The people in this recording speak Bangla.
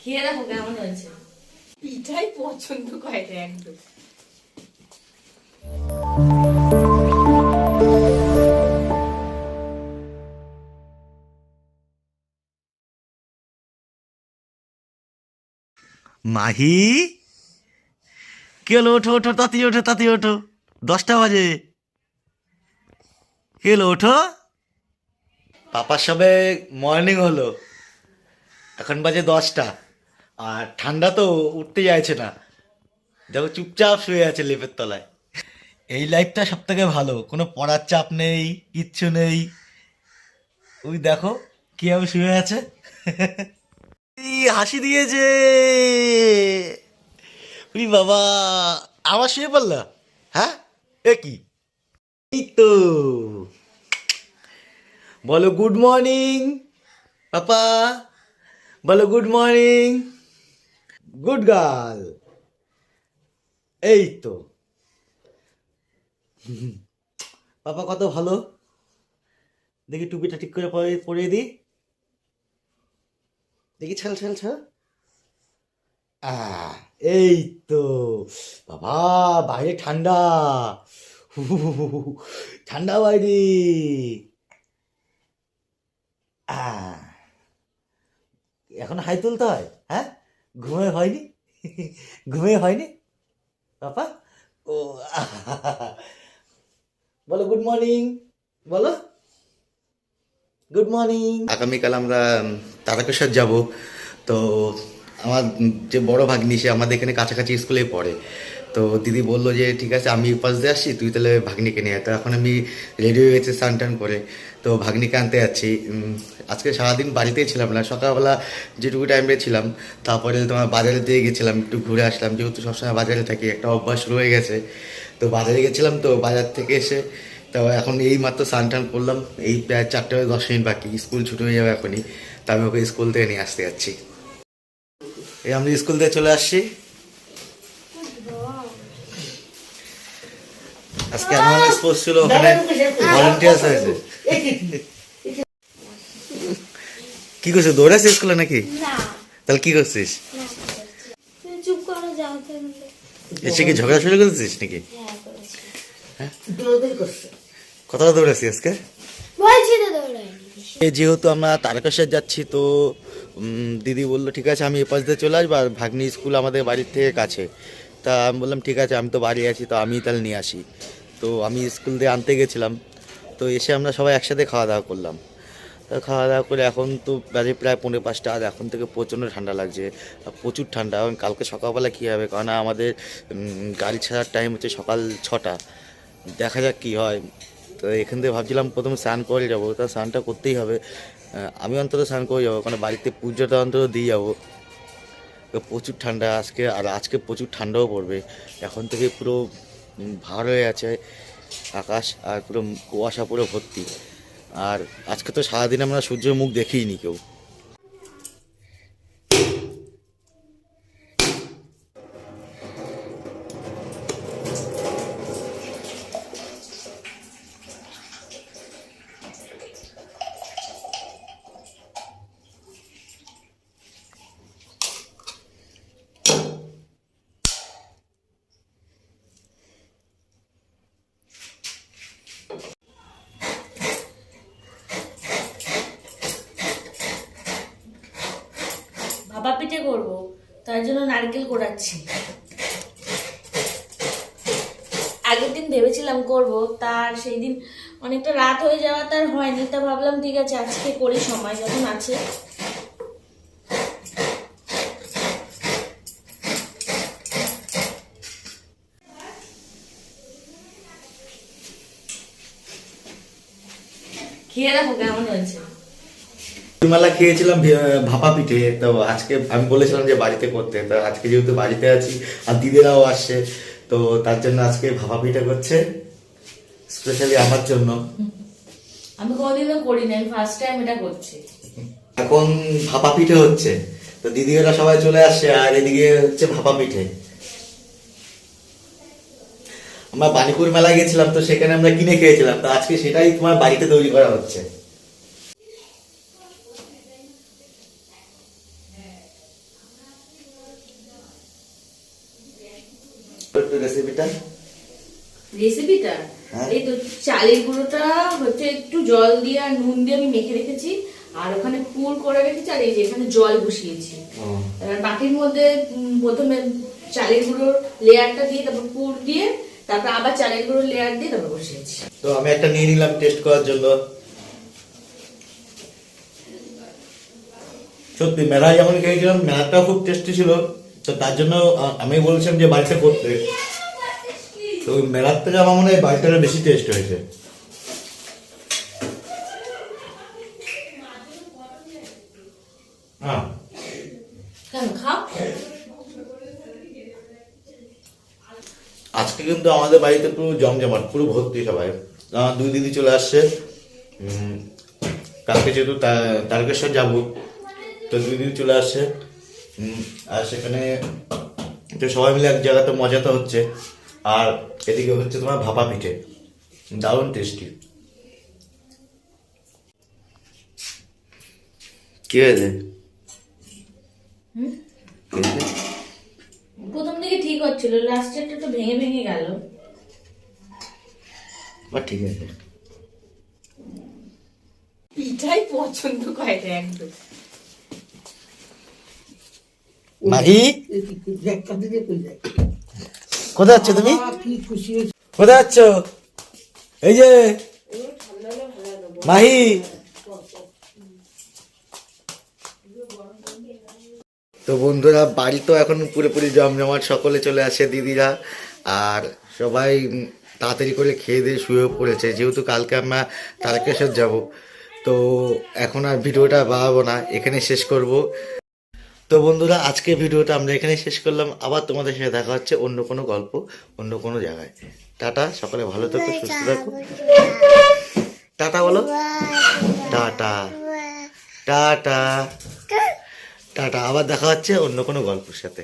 খেয়ে দেখো কেমন হয়েছে পিঠাই পছন্দ করে একদম মাহি? কে হলো? ওঠো ওঠো তাতি ওঠো তাতি ওঠো। দশটা বাজে। কে হলো? ওঠো। পাপার সবে মর্নিং হলো। এখন বাজে দশটা। আর ঠান্ডা তো উঠতে চাইছে না। দেখো চুপচাপ শুয়ে আছে লেপের তলায়। এই লাইফটা সব থেকে ভালো, কোনো পড়ার চাপ নেই, কিচ্ছু নেই। ওই দেখো, কীভাবে শুয়ে আছে। হাসি দিয়েছে। উরি বাবা, আবার শুয়ে পড়লা? হ্যাঁ? এ কি? এই তো। বলো গুড মর্নিং পাপা। বলো গুড মর্নিং গুড গার্ল এই তো পাপা কত ভালো? দেখি টুপিটা ঠিক করে পরে পরিয়ে দিই। দেখি ছাল ছাল ছাল। এই তো বাবা বাইরে ঠান্ডা। ঠান্ডা বাইরে। এখন হাই তুলতে হ্যাঁ? ঘুমে হয়নি? ঘুমে হয়নি? পাপা ও, বলো গুড মর্নিং বলো। গুড মর্নিং আগামীকাল আমরা তারাকেশ্বর যাব। তো আমার যে বড় ভাগ্নি, সে আমাদের এখানে কাছাকাছি স্কুলে পড়ে। তো দিদি বলল যে, ঠিক আছে, আমি পাশ দিয়ে আসছি, তুই তাহলে ভাগ্নিকে নিয়ে। তো এখন আমি রেডি হয়ে গেছি স্নান টান করে। তো ভাগ্নিকে আনতে যাচ্ছি। আজকে সারাদিন বাড়িতেই ছিলাম না, সকালবেলা যেটুকু টাইমে ছিলাম, তারপরে তোমার বাজারে দিয়ে গেছিলাম, একটু ঘুরে আসলাম। যেহেতু সবসময় বাজারে থাকি, একটা অভ্যাস রয়ে গেছে। তো বাজারে গেছিলাম তো, বাজার থেকে এসে তো এখন এই মাত্র স্নান টান করলাম। এই প্রায় চারটে দশ মিনিট বাকি, স্কুল ছুটি হয়ে যাবে এখনই। তো আমি ওকে স্কুল থেকে নিয়ে আসতে যাচ্ছি। এই আমরা স্কুল থেকে চলে আসছি। আজকে অ্যানুয়াল স্পোর্টস ছিল ওখানে। ভলেন্টিয়ার্স হয়েছে। কি করছিস? দৌড়াচ্ছিস স্কুলে নাকি? তাহলে কি করছিস? এসে কি ঝগড়া শুরু করেছিস নাকি? হ্যাঁ করেছি। কতটা দৌড়াচ্ছিস আজকে বলছি তো দৌড়াইনি এ যেহেতু আমরা তারকেশ্বর যাচ্ছি, তো দিদি বলল, ঠিক আছে, আমি এপাশ দিয়ে চলে আসব। আর ভাগ্নি স্কুল আমাদের বাড়ির থেকে কাছে। তা আমি বললাম, ঠিক আছে, আমি তো বাড়ি আছি, তো আমি তাহলে নিয়ে আসি। তো আমি স্কুল দিয়ে আনতে গেছিলাম। তো এসে আমরা সবাই একসাথে খাওয়া দাওয়া করলাম। খাওয়া দাওয়া করে এখন তো বাজে প্রায় পনেরো পাঁচটা, আর এখন থেকে প্রচণ্ড ঠান্ডা লাগছে। প্রচুর ঠান্ডা। এবং কালকে সকালবেলা কী হবে? কারণ আমাদের গাড়ি ছাড়ার টাইম হচ্ছে সকাল ছটা। দেখা যাক কী হয়। তো এখান থেকে ভাবছিলাম প্রথমে স্নান করে যাব। তা স্নানটা করতেই হবে। আমি অন্তত স্নান করে যাব, কারণ বাড়িতে পুজোটা অন্তত দিয়ে যাব। প্রচুর ঠান্ডা আজকে, আর আজকে প্রচুর ঠান্ডাও পড়বে। এখন থেকে পুরো ভার হয়ে আছে আকাশ, আর পুরো কুয়াশা পুরো ভর্তি। আর আজকে তো সারাদিন আমরা সূর্যের মুখ দেখিনি কেউ। পিঠে করব, তার জন্য নারকেল কোড়াচ্ছি আগের দিন ভেবেছিলাম করব, তার সেই দিন অনেকটা রাত হয়ে যাওয়া তার হয়নি, তা ভাবলাম ঠিক আছে, আজকে করি সময় যখন আছে। খেয়ে দেখো কেমন হয়েছে। মেলা খেয়েছিলাম ভাপা পিঠে। তো আজকে আমি বলেছিলাম যে বাড়িতে করতে। তো আজকে যেহেতু বাড়িতে আছি আর দিদিরাও আসছে তো তার জন্য আজকে ভাপা পিঠে করছে স্পেশালি আমার জন্য। আমি কোনোদিনও করিনি আমি ফার্স্ট টাইম এটা করছি। এখন ভাপা পিঠে হচ্ছে। তো দিদিরা সবাই চলে আসছে আর এদিকে হচ্ছে ভাপা পিঠে। আমরা বানিপুর মেলায় গেছিলাম তো সেখানে আমরা কিনে খেয়েছিলাম। তো আজকে সেটাই তোমার বাড়িতে তৈরি করা হচ্ছে। রেসিপিটা রেসিপিটা হ্যাঁ। এই তো চালের গুঁড়োটা হচ্ছে একটু জল দিয়ে আর নুন দিয়ে আমি মেখে রেখেছি। আর ওখানে পুর করে রেখেছি আর এই যে এখানে জল বসিয়েছি। বাটির মধ্যে প্রথমে চালের গুঁড়োর লেয়ারটা দিয়ে তারপর পুর দিয়ে তারপর আবার চালের গুঁড়োর লেয়ার দিয়ে তারপর বসিয়েছি। তো আমি একটা নিয়ে নিলাম টেস্ট করার জন্য। সত্যি মেলা যখন খেয়েছিলাম মেলাটাও খুব টেস্টি ছিল। তো তার জন্য আমি বলছিলাম যে বাড়িতে করতে। তো মেলার থেকে আমার মনে হয় বাড়িতে বেশি টেস্ট হয়েছে। হ্যাঁ আজকে কিন্তু আমাদের বাড়িতে পুরো জমজমাট পুরো ভর্তি সবাই। আমার দুই দিদি চলে আসছে। কালকে যেহেতু তারকেশ্বর যাব তো দুই দিদি চলে আসছে। আর সেখানে তো সবাই মিলে এক জায়গাতে মজা তো হচ্ছে। আর এদিকে হচ্ছে তোমার ভাপা পিঠে। দারুণ টেস্টি কি হয়েছে? হুম? কি হয়েছে? প্রথম দিকে ঠিক হচ্ছিল লাস্টেরটা তো ভেঙে ভেঙে গেল। বা ঠিক আছে। পিঠাই পছন্দ করে একদম। মাহি? কোথায় যাচ্ছ তুমি? কোথায় যাচ্ছ এই যে, মাহি। তো বন্ধুরা, বাড়ি তো এখন পুরোপুরি জমজমাট, সকলে চলে আসে দিদিরা। আর সবাই তাড়াতাড়ি করে খেয়ে দিয়ে শুয়ে পড়েছে, যেহেতু কালকে আমরা তারকেশ্বর যাব। তো এখন আর ভিডিওটা বাড়াবো না এখানে শেষ করব। তো বন্ধুরা আজকে ভিডিওটা আমরা এখানেই শেষ করলাম। আবার তোমাদের সাথে দেখা হচ্ছে অন্য কোনো গল্প অন্য কোনো জায়গায়। টাটা সকালে ভালো থাকো সুস্থ থাকো। টাটা বলো। টাটা। টাটা। টাটা আবার দেখা হচ্ছে অন্য কোনো গল্পের সাথে।